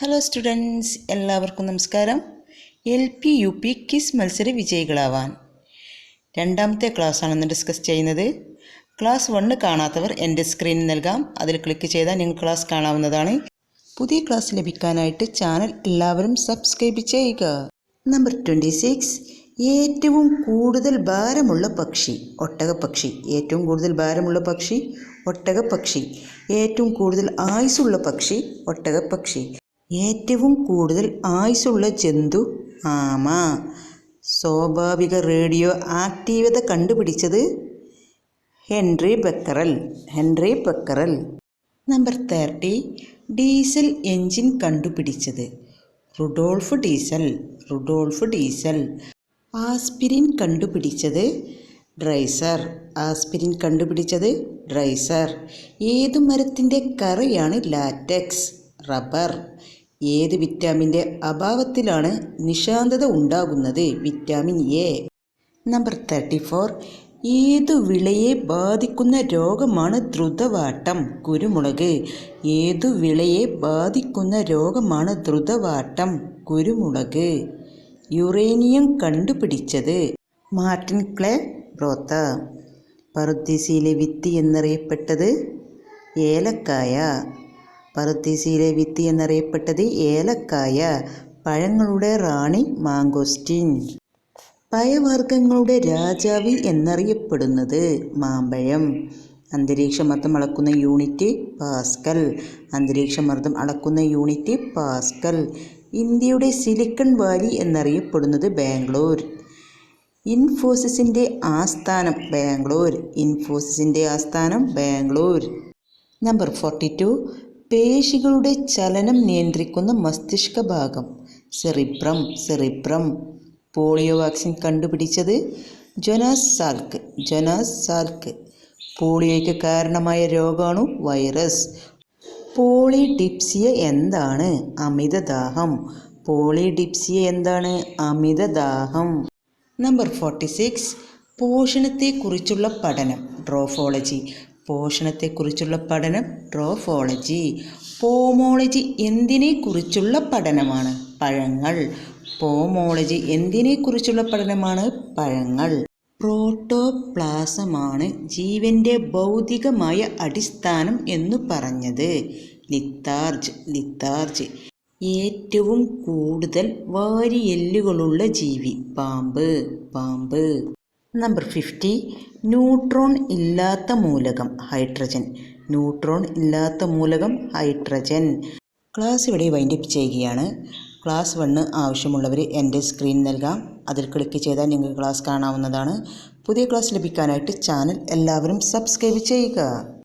Hello students എല്ലാവർക്കും നമസ്കാരം. L P U P kiss മത്സര വിജയികളാവാൻ. രണ്ടാമത്തെ ക്ലാസ്സാണ് ഇന്ന് ഡിസ്കസ് ചെയ്യുന്നത്. ക്ലാസ് വണ്ണ് കാണാത്തവർ എന്റെ സ്ക്രീനിൽ നൽകാം. അതിൽ ക്ലിക്ക് ചെയ്താൽ നിങ്ങൾക്ക് ക്ലാസ് കാണാവുന്നതാണ്. പുതിയ ക്ലാസ് ലഭിക്കാനായിട്ട് ചാനൽ എല്ലാവരും സബ്സ്ക്രൈബ് ചെയ്യുക. നമ്പർ ട്വന്റി സിക്സ് ഏറ്റവും കൂടുതൽ ഭാരമുള്ള പക്ഷി. ഒട്ടകപ്പക്ഷി. ഏറ്റവും കൂടുതൽ ഭാരമുള്ള പക്ഷി. ഒട്ടകപ്പക്ഷി. ഏറ്റവും കൂടുതൽ ആയുസ്സുള്ള പക്ഷി. ഒട്ടകപ്പക്ഷി. ഏറ്റവും കൂടുതൽ ആയുസ്സുള്ള ജന്തു ആമ. സ്വാഭാവിക റേഡിയോ ആക്റ്റീവത കണ്ടുപിടിച്ചത് Henri Becquerel Henri Becquerel. Number thirty diesel engine കണ്ടുപിടിച്ചത്. Rudolf Diesel Rudolf Diesel. Aspirin കണ്ടുപിടിച്ചത് ഡ്രൈസർ ആസ്പിരിൻ കണ്ടുപിടിച്ചത് ഡ്രൈസർ. ഏതു മരത്തിന്റെ കറയാണ് ലാറ്റക്സ്? റബ്ബർ. ഏത് വിറ്റാമിന്റെ അഭാവത്തിലാണ് നിശാന്തത ഉണ്ടാകുന്നത്? Vitamin A. Number thirty four ഏതു വിളയെ ബാധിക്കുന്ന രോഗമാണ് ദ്രുതവാട്ടം? കുരുമുളക്. ഏതു വിളയെ ബാധിക്കുന്ന രോഗമാണ് ദ്രുതവാട്ടം? കുരുമുളക്. യുറേനിയം കണ്ടുപിടിച്ചത്. Martin clay ബ്രോത്ത. പറുദ്ദീസിയിലെ വിത്തി എന്നറിയപ്പെട്ടത് ഏലക്കായ. പറുദീസയിലെ വിത്തി എന്നറിയപ്പെട്ടത് ഏലക്കായ പഴങ്ങളുടെ റാണി മാങ്കോസ്റ്റിൻ. പഴവർഗങ്ങളുടെ രാജാവ് എന്നറിയപ്പെടുന്നത് മാമ്പഴം. അന്തരീക്ഷമർദ്ദം അളക്കുന്ന യൂണിറ്റ് പാസ്കൽ. അന്തരീക്ഷമർദ്ദം അളക്കുന്ന യൂണിറ്റ് പാസ്കൽ. ഇന്ത്യയുടെ സിലിക്കൺ വാലി എന്നറിയപ്പെടുന്നത് ബാംഗ്ലൂർ. ഇൻഫോസിസിന്റെ ആസ്ഥാനം ബാംഗ്ലൂർ. ഇൻഫോസിസിന്റെ ആസ്ഥാനം ബാംഗ്ലൂർ. Number forty to. പേശികളുടെ ചലനം നിയന്ത്രിക്കുന്ന മസ്തിഷ്ക ഭാഗം. Cerebrum cerebrum. പോളിയോ വാക്സിൻ കണ്ടുപിടിച്ചത് ജൊനാസ് സാൽക്ക് ജൊനാസ് സാൽക്ക്. പോളിയോയ്ക്ക് കാരണമായ രോഗാണു വൈറസ്. പോളിഡിപ്സിയ എന്താണ്? അമിതദാഹം. പോളിഡിപ്സിയ എന്താണ്? അമിതദാഹം. Number forty six. പോഷണത്തെക്കുറിച്ചുള്ള പഠനം. ട്രോഫോളജി പോഷണത്തെക്കുറിച്ചുള്ള പഠനം ട്രോഫോളജി. പോമോളജി എന്തിനെക്കുറിച്ചുള്ള പഠനമാണ്? പഴങ്ങൾ. പോമോളജി എന്തിനെക്കുറിച്ചുള്ള പഠനമാണ്? പഴങ്ങൾ. പ്രോട്ടോപ്ലാസമാണ് ജീവന്റെ ഭൗതികമായ അടിസ്ഥാനം എന്നു പറഞ്ഞത്. Litharge litharge. ഏറ്റവും കൂടുതൽ വാരിയെല്ലുകളുള്ള ജീവി. പാമ്പ് പാമ്പ്. നമ്പർ ഫിഫ്റ്റി ന്യൂട്രോൺ ഇല്ലാത്ത മൂലകം ഹൈഡ്രജൻ. ന്യൂട്രോൺ ഇല്ലാത്ത മൂലകം ഹൈഡ്രജൻ. ക്ലാസ് ഇവിടെ വൈൻഡപ്പ് ചെയ്യുകയാണ്. ക്ലാസ് വണ്ണ് ആവശ്യമുള്ളവർ എന്റെ സ്ക്രീൻ നൽകാം. അതിൽ ക്ലിക്ക് ചെയ്താൽ നിങ്ങൾക്ക് ക്ലാസ് കാണാവുന്നതാണ്. പുതിയ ക്ലാസ് ലഭിക്കാനായിട്ട് ചാനൽ എല്ലാവരും സബ്സ്ക്രൈബ് ചെയ്യുക.